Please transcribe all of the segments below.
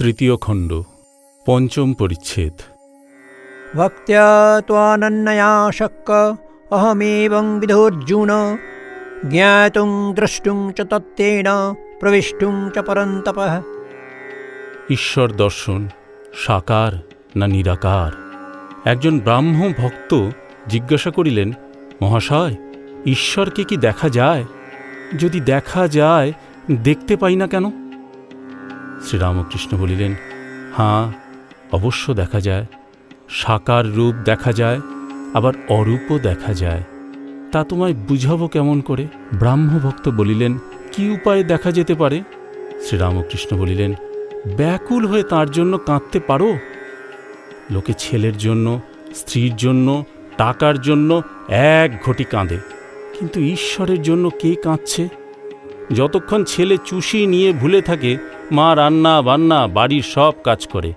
তৃতীয় খণ্ড পঞ্চম পরিচ্ছেদ। ভক্ত্যা অহমেবং বিধোর্জুন জ্ঞাতুং দ্রষ্টুং চ তত্ত্বেন প্রবিষ্টুং চ পরন্তপ। ঈশ্বর দর্শন সাকার না নিরাকার? একজন ব্রাহ্ম ভক্ত জিজ্ঞাসা করিলেন মহাশয় ঈশ্বরকে কি দেখা যায়? যদি দেখা যায় দেখতে পাই না কেন? শ্রীরামকৃষ্ণ বলিলেন, হাঁ, অবশ্য দেখা যায়। সাকার রূপ দেখা যায়, আবার অরূপও দেখা যায়। তা তোমায় বুঝাবো কেমন করে? ব্রাহ্মভক্ত বলিলেন, কি উপায়ে দেখা যেতে পারে? শ্রীরামকৃষ্ণ বলিলেন, ব্যাকুল হয়ে তার জন্য কাঁদতে পারো? লোকে ছেলের জন্য, স্ত্রীর জন্য, টাকার জন্য এক ঘটি কাঁদে। কিন্তু ঈশ্বরের জন্য কে কাঁদছে? যতক্ষণ ছেলে চুষি নিয়ে ভুলে থাকে মা রান্না, বান্না বাড়ির সব কাজ করে।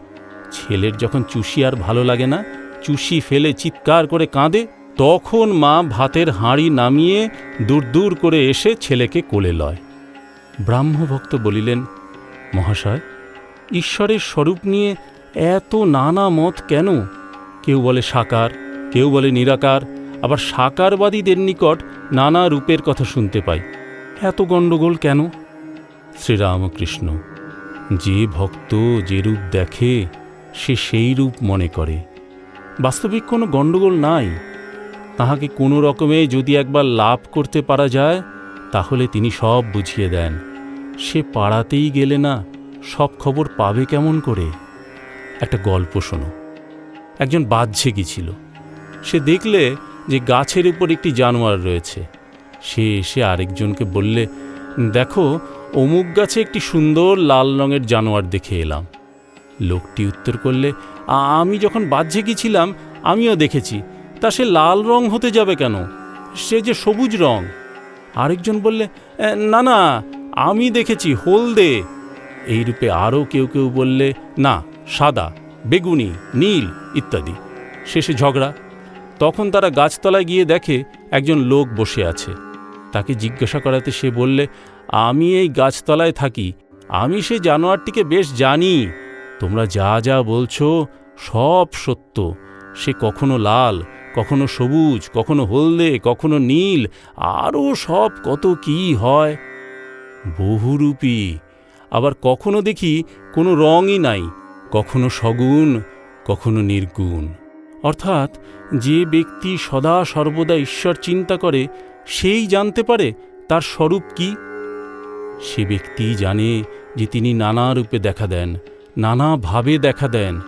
ছেলের যখন চুষি আর ভালো লাগে না, চুষি ফেলে চিৎকার করে কাঁদে, তখন মা ভাতের হাঁড়ি নামিয়ে দূর দূর করে এসে ছেলেকে কোলে লয়। ব্রাহ্মভক্ত বলিলেন, মহাশয়, ঈশ্বরের স্বরূপ নিয়ে এত নানা মত কেন? কেউ বলে সাকার, কেউ বলে নিরাকার, আবার সাকারবাদীদের নিকট নানা রূপের কথা শুনতে পাই। এত গণ্ডগোল কেন? শ্রীরামকৃষ্ণ যে ভক্ত যে রূপ দেখে, সে সেই রূপ মনে করে। বাস্তবিক কোনো গণ্ডগোল নাই। তাহাকে কোনো রকমে যদি একবার লাভ করতে পারা যায়, তাহলে তিনি সব বুঝিয়ে দেন। সে পাড়াতেই গেলে না, সব খবর পাবে কেমন করে? একটা গল্প শোনো। একজন বাহ্যে ছিল। সে দেখলে যে গাছের উপর একটি জানোয়ার রয়েছে। সে এসে আরেকজনকে বললে, দেখো অমুক গাছে একটি সুন্দর লাল রঙের জানোয়ার দেখে এলাম। লোকটি উত্তর করলে আমি যখন বাহ্যে গিয়েছিলাম আমিও দেখেছি। তা সে লাল রং হতে যাবে কেন? সে যে সবুজ রং। আরেকজন বললে না না, আমি দেখেছি, হলদে। এইরূপে আরও কেউ কেউ বললে, না, সাদা, বেগুনি, নীল, ইত্যাদি। শেষে ঝগড়া। তখন তারা গাছতলায় গিয়ে দেখে একজন লোক বসে আছে। তাকে জিজ্ঞাসা করাতে সে বললে, আমি এই গাছতলায় থাকি। আমি সে জানোয়ারটিকে বেশ জানি। তোমরা যা যা বলছো সব সত্য। সে কখনো লাল, কখনো সবুজ, কখনো হলদে, কখনো নীল আরও সব কত কি হয়। বহুরূপী। আবার কখনো দেখি কোনো রঙই নাই, কখনো সগুণ, কখনো নির্গুণ। অর্থাৎ যে ব্যক্তি সদা সর্বদা ঈশ্বর চিন্তা করে সেই জানতে পারে তার স্বরূপ কি? সে ব্যক্তি জানে যে তিনি নানা রূপে দেখা দেন নানাভাবে দেখা দেন।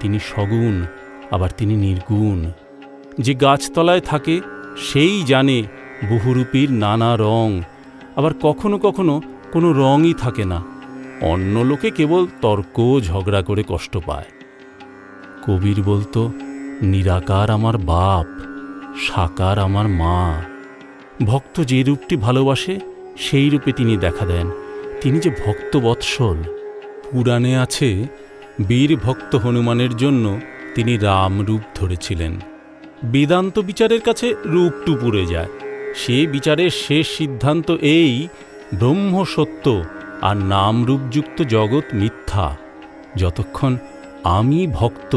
তিনি সগুণ, আবার তিনি নির্গুণ। যে গাছতলায় থাকে, সেই জানে বহুরূপীর নানা রং। আবার কখনো কখনো কোনো রঙই থাকে না। অন্য লোকে কেবল তর্ক, ঝগড়া করে কষ্ট পায়। কবির বলতো, নিরাকার আমার বাপ, সাকার আমার মা। ভক্ত যে রূপটি ভালোবাসে, সেই রূপে তিনি দেখা দেন। তিনি যে ভক্ত বৎসল। পুরাণে আছে, বীর ভক্ত হনুমানের জন্য তিনি রাম রূপ ধরেছিলেন। বেদান্ত বিচারের কাছে রূপটু পুড়ে যায়। সে বিচারের শেষ সিদ্ধান্ত এই, ব্রহ্ম সত্য আর নাম রূপযুক্ত জগৎ মিথ্যা। যতক্ষণ আমি ভক্ত,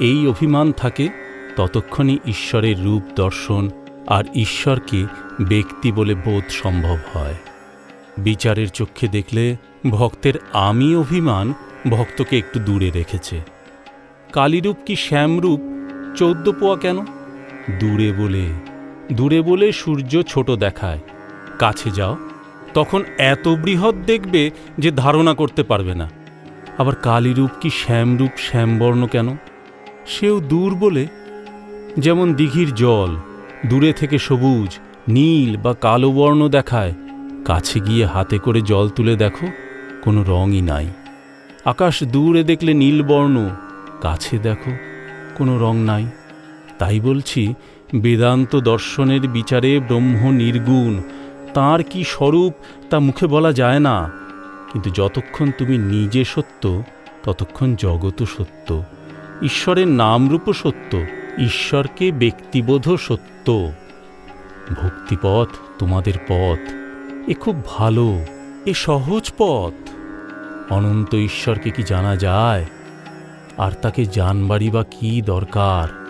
এই অভিমান থাকে, ততক্ষণই ঈশ্বরের রূপ দর্শন আর ঈশ্বরকে ব্যক্তি বলে বোধ সম্ভব হয়। বিচারের চক্ষে দেখলে ভক্তের আমি অভিমান ভক্তকে একটু দূরে রেখেছে। কালীরূপ কি শ্যামরূপ? চৌদ্দ পোয়া কেন? দূরে বলে দূরে বলে সূর্য ছোট দেখায়। কাছে যাও, তখন এত বৃহৎ দেখবে যে ধারণা করতে পারবে না। আবার কালীরূপ কি শ্যামরূপ, শ্যামবর্ণ কেন? সেও দূর বলে, যেমন দিঘির জল দূরে থেকে সবুজ, নীল বা কালো বর্ণ দেখায়। কাছে গিয়ে হাতে করে জল তুলে দেখো, কোনো রঙই নাই। আকাশ দূরে দেখলে নীল বর্ণ, কাছে দেখো, কোনো রং নাই। তাই বলছি, বেদান্ত দর্শনের বিচারে ব্রহ্ম নির্গুণ। তার কি স্বরূপ, তা মুখে বলা যায় না। কিন্তু যতক্ষণ তুমি নিজে সত্য, ততক্ষণ জগতও সত্য। ঈশ্বরের নামরূপও সত্য। ঈশ্বরকে ব্যক্তিবোধ সত্য। ভক্তিপথ তোমাদের পথ। এ খুব ভালো, এ সহজ পথ। অনন্ত ঈশ্বরকে কি জানা যায়? আর তাকে জানবারই বা কি দরকার?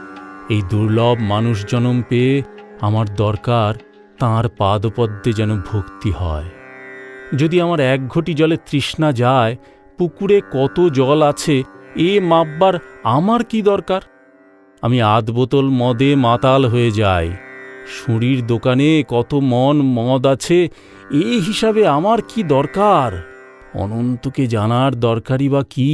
এই দুর্লভ মানুষ জনম পেয়ে আমার দরকার তাঁর পাদপদ্মে যেন ভক্তি হয়। যদি আমার এক ঘটি জলে তৃষ্ণা যায়, পুকুরে কত জল আছে, এ মাপবার আমার কি দরকার? আমি আধ বোতল মদে মাতাল হয়ে যাই। সুঁড়ির দোকানে কত মন মদ আছে, এ হিসাবে আমার কি দরকার? অনন্তকে জানার দরকারই বা কী?